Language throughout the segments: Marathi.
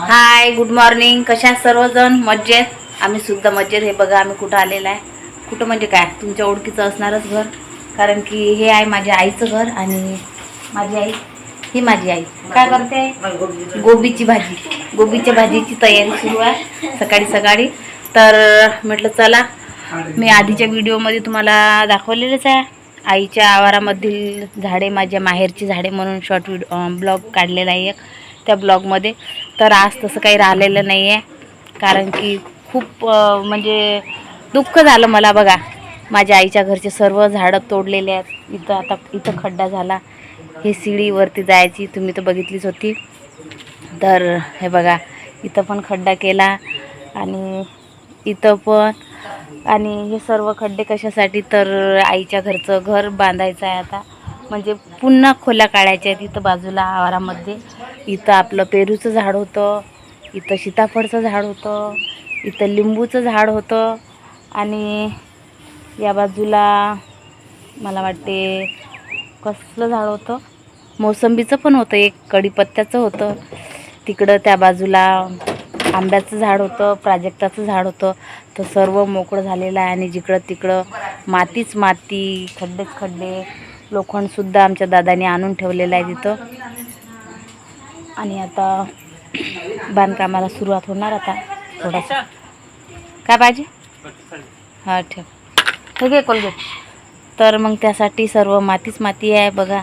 हाय गुड मॉर्निंग कशा सर्वजण? मज्जेत आम्ही सुद्धा मज्जेत हे बघा आम्ही कुठं आलेलं आहे? कुठं म्हणजे काय? तुमच्या ओळखीचं असणारच घर. कारण की हे आहे माझ्या आईचं घर आणि माझी आई ही माझी आई. काय करते? गोबीची भाजी. गोबीच्या भाजीची तयारी सुरू आहे. सकाळी सकाळी. तर म्हटलं चला मी आधीच्या व्हिडिओमध्ये तुम्हाला दाखवलेलंच आहे. आईच्या आवारामधील झाडे माझ्या माहेरची झाडे म्हणून शॉर्ट व्हिडिओ ब्लॉग काढलेला आहे एक. त्या ब्लॉगमध्ये. तर आज तसं काही राहिलेलं नाही आहे कारण की खूप म्हणजे दुःख झालं मला बघा. माझ्या आईच्या घरचे सर्व झाडं तोडलेले आहेत. इथं आता इथं खड्डा झाला. ही सीडीवरती जायची तुम्ही तर बघितलीच होती. तर हे बघा इथं पण खड्डा केला आणि इथं पण. आणि हे सर्व खड्डे कशासाठी? तर आईच्या घरचं घर बांधायचं आहे आता. म्हणजे पुन्हा खोल्या काढायच्या आहेत इथं बाजूला आवारामध्ये. इथं आपलं पेरूचं झाड होतं इथं सीताफळचं झाड होतं इथं लिंबूचं झाड होतं आणि या बाजूला मला वाटते कसलं झाड होतं? मोसंबीचं पण होतं एक कढीपत्त्याचं होतं. तिकडं त्या बाजूला आंब्याचं झाड होतं प्राजक्ताचं झाड होतं. तर सर्व मोकळं झालेलं आहे आणि जिकडं तिकडं मातीच माती खड्डेच खड्डे. लोखंडसुद्धा आमच्या दादाने आणून ठेवलेलं आहे तिथं. आणि आता बांधकामाला सुरुवात होणार आता थोडासा. काय पाहिजे हां ठेव. ठीक आहे कोलगेट. तर मग त्यासाठी सर्व मातीच माती आहे बघा.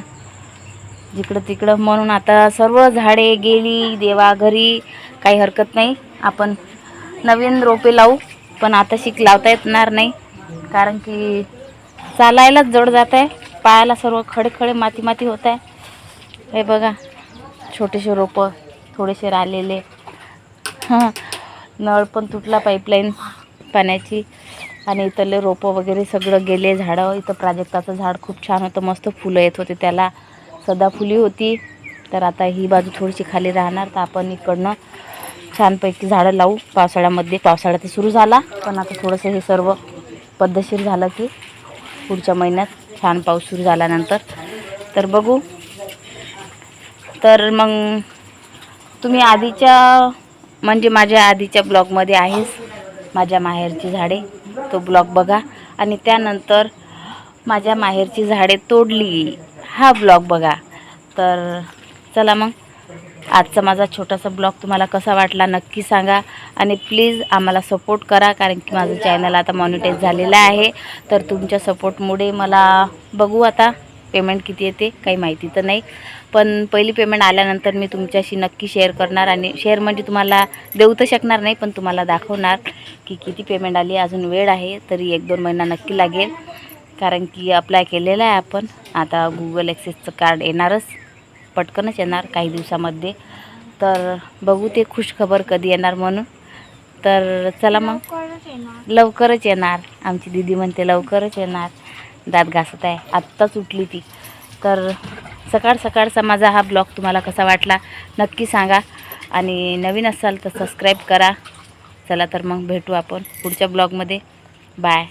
जिकडं तिकडं म्हणून आता सर्व झाडे गेली देवा घरी काही हरकत नाही. आपण नवीन रोपे लावू पण आता शिक लावता येणार नाही. कारण की चालायलाच जड जात आहे. पायाला सर्व खडे खडे माती माती होत आहे. हे बघा. छोटेसे रोपं थोडेसे राहिलेले. हां. नळ पण तुटला पाईपलाईन पाण्याची. आणि इथले रोपं वगैरे सगळं गेले. झाडं इथं प्राजक्ताचं झाड खूप छान होतं. मस्त फुलं येत होते त्याला. सदाफुली होती. तर आता ही बाजू थोडीशी खाली राहणार. तर आपण इकडनं छानपैकी झाडं लावू. पावसाळ्यामध्ये पावसाळा तर सुरू झाला. पण आता थोडंसं हे सर्व पद्धतशीर झालं की पुढच्या महिन्यात छान पाऊस सुरू झाल्यानंतर. तर बघू तर मग तुम्ही आधीच्या म्हणजे माझ्या आधीच्या ब्लॉगमध्ये आहेच माझ्या माहेरची झाडे तो ब्लॉग बघा. आणि त्यानंतर माझ्या माहेरची झाडे तोडली. हा ब्लॉग बघा. तर चला मग आजचा माझा छोटासा ब्लॉग तुम्हाला कसा वाटला नक्की सांगा. आणि प्लीज आम्हाला सपोर्ट करा कारण की माझं चॅनल आता मॉनिटाईज झालेलं आहे. तर तुमच्या सपोर्टमुळे मला बघू आता. पेमेंट किती येते काही माहिती तर नाही. पण पहिली पेमेंट आल्यानंतर मी तुमच्याशी नक्की शेअर करणार आणि शेअर म्हणजे तुम्हाला देऊ तर शकणार नाही पण तुम्हाला दाखवणार की किती पेमेंट आली अजून वेळ आहे तरी एक दोन महिना नक्की लागेल. कारण की अप्लाय केलेलं आहे आपण. आता गुगल ॲक्सेसचं कार्ड येणारच पटकनच येणार काही दिवसामध्ये. तर बघू ते खुशखबर कधी येणार म्हणून. तर चला मग. लवकरच येणार. आमची दिदी म्हणते लवकरच येणार. दात घासत आहे. आत्ताच उठली ती. तर सकाळ सकाळचा माझा हा ब्लॉग तुम्हाला कसा वाटला नक्की सांगा. आणि नवीन असाल तर सबस्क्राईब करा. चला तर मग भेटू आपण पुढच्या ब्लॉगमध्ये. बाय